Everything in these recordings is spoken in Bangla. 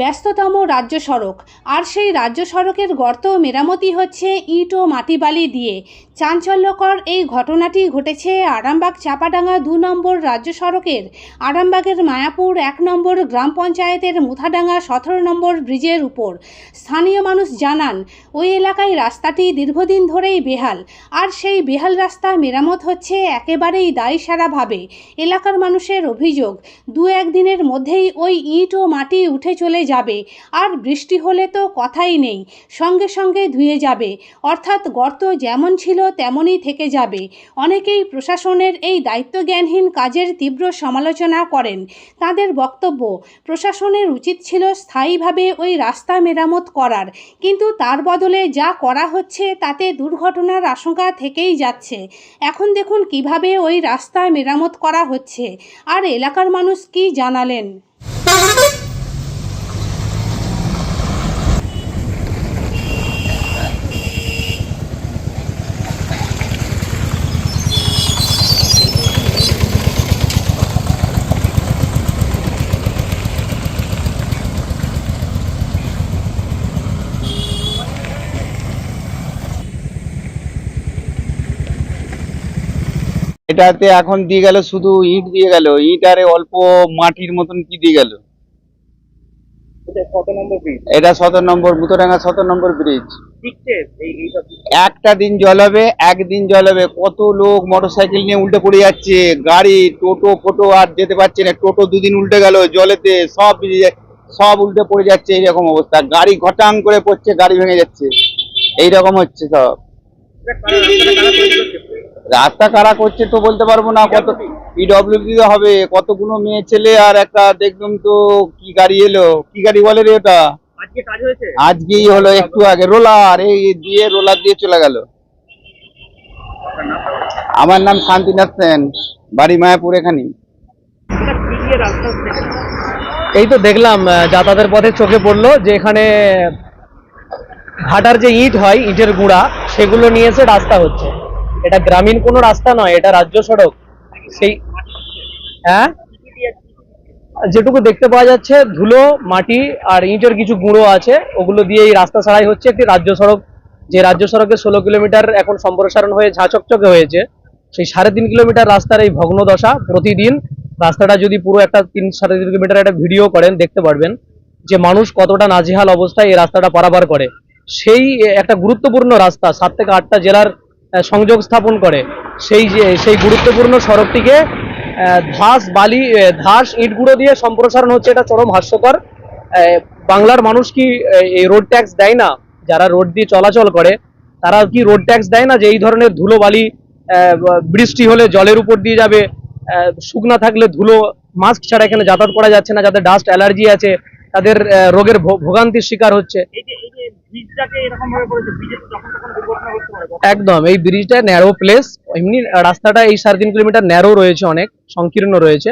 ব্যস্ততম রাজ্য সড়ক। আর সেই রাজ্য সড়কের গর্ত মেরামতি হচ্ছে ইট ও মাটি বালি দিয়ে। চাঞ্চল্যকর এই ঘটনাটি ঘটেছে আরামবাগ চাপাডাঙ্গা দু নম্বর রাজ্য সড়কের। আরামবাগের মায়াপুর এক নম্বর গ্রাম পঞ্চায়েতের মুথাডাঙ্গা সতেরো নম্বর ব্রিজের উপর। স্থানীয় মানুষ জানান, ওই এলাকায় রাস্তাটি দীর্ঘদিন ধরেই বেহাল। আর সেই বেহাল রাস্তা মেরামত হচ্ছে একেবারেই দায়সারাভাবে। এলাকার মানুষের অভিযোগ দু একদিনের মধ্যেই ওই ইট ও মাটি উঠে চলে যাবে। আর বৃষ্টি হলে তো কথাই নেই, সঙ্গে সঙ্গে ধুয়ে যাবে। অর্থাৎ গর্ত যেমন ছিল তেমনই থেকে যাবে। অনেকেই প্রশাসনের এই দায়িত্বজ্ঞানহীন কাজের তীব্র সমালোচনা করেন। তাদের বক্তব্য, প্রশাসনের উচিত ছিল স্থায়ীভাবে ওই রাস্তা মেরামত করার। কিন্তু তার বদলে যা করা হচ্ছে তাতে দুর্ঘটনার আশঙ্কা থেকেই যাচ্ছে। এখন দেখুন কীভাবে ওই রাস্তা মেরামত করা হচ্ছে। আর এলাকার মানুষ কি জানালেন? এটাতে এখন দিয়ে গেল শুধু ইট দিয়ে গেল। ইট আরে অল্প মাটির মতন কি দিয়ে গেল? এটা কত নম্বর এটা সতেরো নম্বর মুতোডাঙ্গা সতেরো নম্বর ব্রিজ একটা দিন জল হবে একদিন জল হবে। কত লোক মোটরসাইকেল নিয়ে উল্টে পড়ে যাচ্ছে। গাড়ি টোটো ফোটো আর যেতে পারছে না। টোটো দুদিন উল্টে গেল জলেতে সব সব উল্টে পড়ে যাচ্ছে। এইরকম অবস্থা। গাড়ি ঘটাং করে পড়ছে গাড়ি ভেঙে যাচ্ছে। এইরকম হচ্ছে সব। রাস্তা কারা করছে তো বলতে পারব না কত পিডব্লিউডি হবে কতগুলো মেয়ে ছেলে আর একটা দেখলাম তো কি গাড়ি এলো কি গাড়ি বলে রে ওটা আজকেই হলো একটু আগে রোলার এই দিয়ে রোলার দিয়ে চলে গেল। আমার নাম শান্তিনাথ সেন বাড়ি মায়াপুর এখানে এই তো দেখলাম যাতায়াতের পথে চোখে পড়ল যে এখানে ঘাটার যে ইট হয়, ইটের গুঁড়া, সেগুলো নিয়ে এসে রাস্তা হচ্ছে। এটা গ্রামীণ কোনো রাস্তা নয়, এটা রাজ্য সড়ক। সেই হ্যাঁ? যেটুকু দেখতে পাওয়া যাচ্ছে, ধুলো, মাটি আর ইটের কিছু গুঁড়ো আছে। ওগুলো দিয়ে এই রাস্তা ছাড়াই হচ্ছে একটি রাজ্য সড়ক। যে রাজ্য সড়কে ষোলো কিলোমিটার এখন সম্প্রসারণ হয়ে ঝাঁচকচকে হয়েছে। সেই সাড়ে তিন কিলোমিটার রাস্তার এই ভগ্ন দশা প্রতিদিন। রাস্তাটা যদি পুরো একটা তিন সাড়ে তিন কিলোমিটার একটা ভিডিও করেন, দেখতে পারবেন যে মানুষ কতটা নাজেহাল অবস্থায় এই রাস্তাটা পারাপার করে। সেই একটা গুরুত্বপূর্ণ রাস্তা, সাত থেকে আটটা জেলার সংযোগ স্থাপন করে। সেই যে, সেই গুরুত্বপূর্ণ সড়কটিকে ধাস, বালি ধাস, ইটগুঁড়ো দিয়ে সম্প্রসারণ হচ্ছে, এটা চরম হাস্যকর। বাংলার মানুষ কি এই রোড ট্যাক্স দেয় না? যারা রোড দিয়ে চলাচল করে, তারা কি রোড ট্যাক্স দেয় না যে এই ধরনের ধুলো বালি বৃষ্টি হলে জলের উপর দিয়ে যাবে? শুকনা থাকলে ধুলো, মাস্ক ছাড়া এখানে যাতায়াত করা যাচ্ছে না যাদের ডাস্ট, অ্যালার্জি আছে। তাদের রোগের ভোগান্তির শিকার হচ্ছে। একদম এই ব্রিজটা ন্যারো প্লেস এমনি রাস্তাটা এই সাড়ে তিন কিলোমিটার ন্যারো রয়েছে অনেক সংকীর্ণ রয়েছে।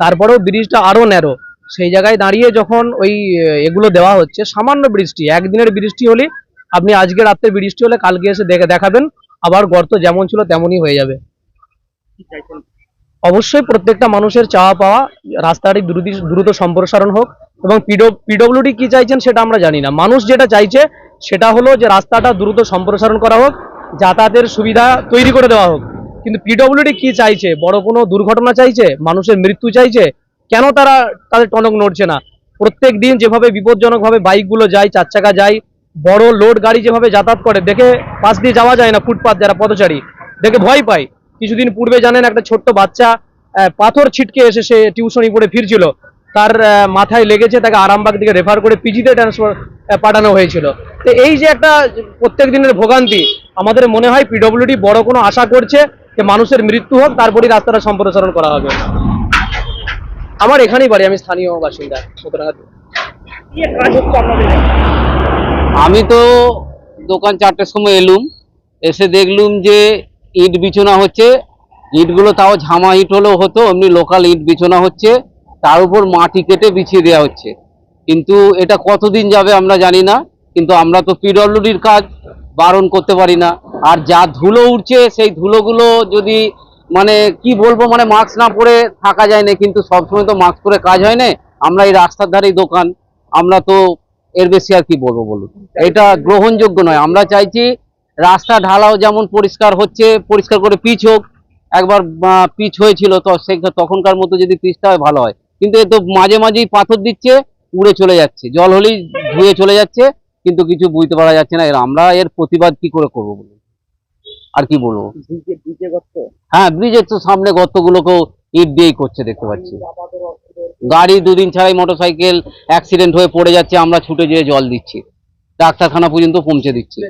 তারপরেও ব্রিজটা আরও ন্যারো সেই জায়গায় দাঁড়িয়ে যখন ওই এগুলো দেওয়া হচ্ছে সামান্য বৃষ্টি একদিনের বৃষ্টি হলে আপনি আজকে রাত্রে বৃষ্টি হলে কালকে এসে দেখে দেখাবেন আবার গর্ত যেমন ছিল তেমনই হয়ে যাবে। অবশ্যই প্রত্যেকটা মানুষের চাওয়া পাওয়া রাস্তাটি দ্রুত দ্রুত সম্প্রসারণ হোক এবং পিডব্লিউডি কি চাইছেন সেটা আমরা জানি না। মানুষ যেটা চাইছে সেটা হলো যে রাস্তাটা দ্রুত সম্প্রসারণ করা হোক, যাতায়াতের সুবিধা তৈরি করে দেওয়া হোক। কিন্তু পিডব্লিউডি কি চাইছে? বড় কোনো দুর্ঘটনা চাইছে? মানুষের মৃত্যু চাইছে? কেন তারা তাদের টনক নড়ছে না? প্রত্যেক দিন যেভাবে বিপজ্জনকভাবে বাইকগুলো যায় চার চাকা যায়, বড় লোড গাড়ি যেভাবে যাতায়াত করে, দেখে পাশ দিয়ে যাওয়া যায় না ফুটপাত যারা পথচারী। দেখে ভয় পায়। কিছুদিন পূর্বে জানেন একটা ছোট্ট বাচ্চা পাথর ছিটকে এসে সে টিউশনি পড়ে ফিরছিল। তার মাথায় লেগেছে, তাকে আরামবাগ দিকে রেফার করে পিজিতে ট্রান্সফার পাঠানো হয়েছিল। তো এই যে একটা প্রত্যেক দিনের ভোগান্তি, আমাদের মনে হয় পিডব্লিউডি বড় কোনো আশা করছে যে মানুষের মৃত্যু হোক, তারপরেই রাস্তাটা সম্প্রসারণ করা হবে। আমার এখানেই বাড়ি, আমি স্থানীয় বাসিন্দা আমি তো দোকান চারটের সময় এলুম, এসে দেখলুম যে ইট বিছানা হচ্ছে, ইটগুলো তাও ঝামা ইট হলেও হতো এমনি লোকাল ইট বিছানা হচ্ছে। তার উপর মাটি কেটে বিছিয়ে দেওয়া হচ্ছে। কিন্তু এটা কতদিন যাবে আমরা জানি না, কিন্তু আমরা তো পিডব্লিউডির কাজ বারণ করতে পারি না। আর যা ধুলো উঠছে সেই ধুলোগুলো যদি মানে কি বলব মানে মাস্ক না পরে থাকা যায় না, কিন্তু সবসময় তো মাস্ক পরে কাজ হয় না। আমরা এই রাস্তার ধারেই দোকান, আমরা তো এর বেশি আর কি বলব বলুন। এটা গ্রহণযোগ্য নয়। আমরা চাইছি রাস্তা ঢালাও যেমন পরিষ্কার হচ্ছে, পরিষ্কার করে পিচ হোক। একবার পিচ হয়েছিল, তো সে তখনকার মতো যদি পিচটা হয়, ভালো হয়। কিন্তু এ তো মাঝে মাঝেই পাথর দিচ্ছে উড়ে চলে যাচ্ছে। জল হলেই ধুয়ে চলে যাচ্ছে কিন্তু কিছু বুঝতে পারা যাচ্ছে না। এর আমরা এর প্রতিবাদ কি করে করব বলুন? আর কি বলব? হ্যাঁ ব্রিজের তো সামনে গর্তগুলোকেও ইট দিয়েই করছে দেখতে পাচ্ছি। গাড়ি দুদিন ছাড়াই মোটরসাইকেল অ্যাক্সিডেন্ট হয়ে পড়ে যাচ্ছে আমরা ছুটে যেয়ে জল দিচ্ছি। ডাক্তারখানা পর্যন্ত পৌঁছে দিচ্ছি।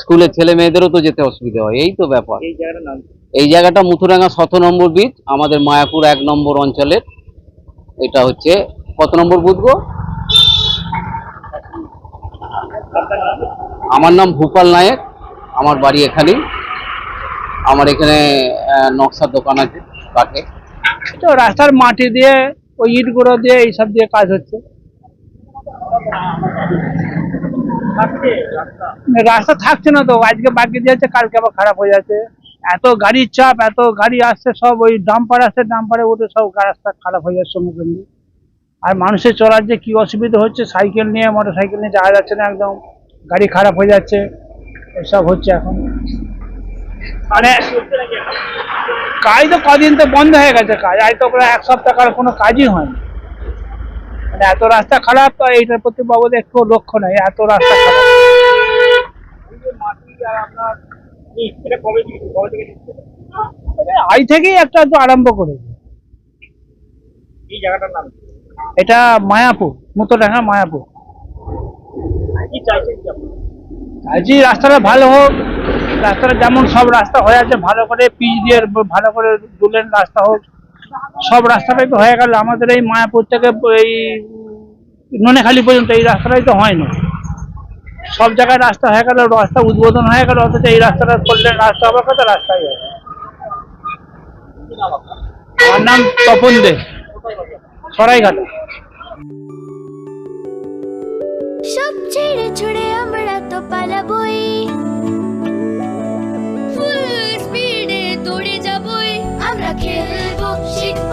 স্কুলের ছেলে মেয়েদেরও তো যেতে অসুবিধা হয় এই তো ব্যাপার। এই জায়গাটা মুথুরাঙ্গা শত নম্বর ব্রিজ আমাদের মায়াপুর এক নম্বর অঞ্চলের এটা হচ্ছে, কত নম্বর বুথ গো? আমার নাম ভূপাল নায়ক, আমার বাড়ি এখানেই আমার এখানে নকশার দোকান আছে কাঠে তো রাস্তার মাটি দিয়ে, ওই ইট গুঁড়ো দিয়ে এইসব দিয়ে কাজ হচ্ছে। রাস্তা রাস্তা থাকছে না তো, আজকে বাকি দিয়েছে, কালকে আবার খারাপ হয়ে যাচ্ছে। এত গাড়ির চাপ, এত গাড়ি আসছে, সব ওই ডাম্পার আসছে ডাম্পারে উঠে সব রাস্তা খারাপ হয়ে যাচ্ছে সঙ্গে আর মানুষের চলার যে কি অসুবিধা হচ্ছে, সাইকেল নিয়ে মোটর সাইকেল নিয়ে যাওয়া যাচ্ছে না একদম। গাড়ি খারাপ হয়ে যাচ্ছে, এসব হচ্ছে এখন। মানে? কাজ তো কদিন তো বন্ধ হয়ে গেছে কাজ, আজ তো এক সপ্তাহ কার কোনো কাজই হয়নি। মানে এত রাস্তা খারাপ, তো এইটার প্রতি বাবদ একটু লক্ষ্য নেই, এত রাস্তা খারাপ। আপনার আজ থেকেই একটা তো আরম্ভ করেছে। এটা মায়াপুর মুতোডাঙ্গা মায়াপুর? আজই রাস্তাটা ভালো হোক, রাস্তাটা যেমন সব রাস্তা হয়ে আছে, ভালো করে পিচ দিয়ে ভালো করে দুলেন রাস্তা হোক, সব রাস্তাটাই তো হয়ে গেল। আমাদের এই মায়াপুর থেকে এই ননেখালি পর্যন্ত এই রাস্তাটাই তো হয় না সব জায়গায় রাস্তা হয়ে গেল, রাস্তা উদ্বোধন হয়ে গেল, অথচ এই রাস্তাটা করলে রাস্তা হবার কথা রাস্তাই হবে আমার নাম তপন দে। সরাইঘাটা। সব ছেড়ে ছুড়ে আমরা তো পালাবই। ফুল স্পিডে দৌড়ে যাবই। আমরা খেলব, শিখব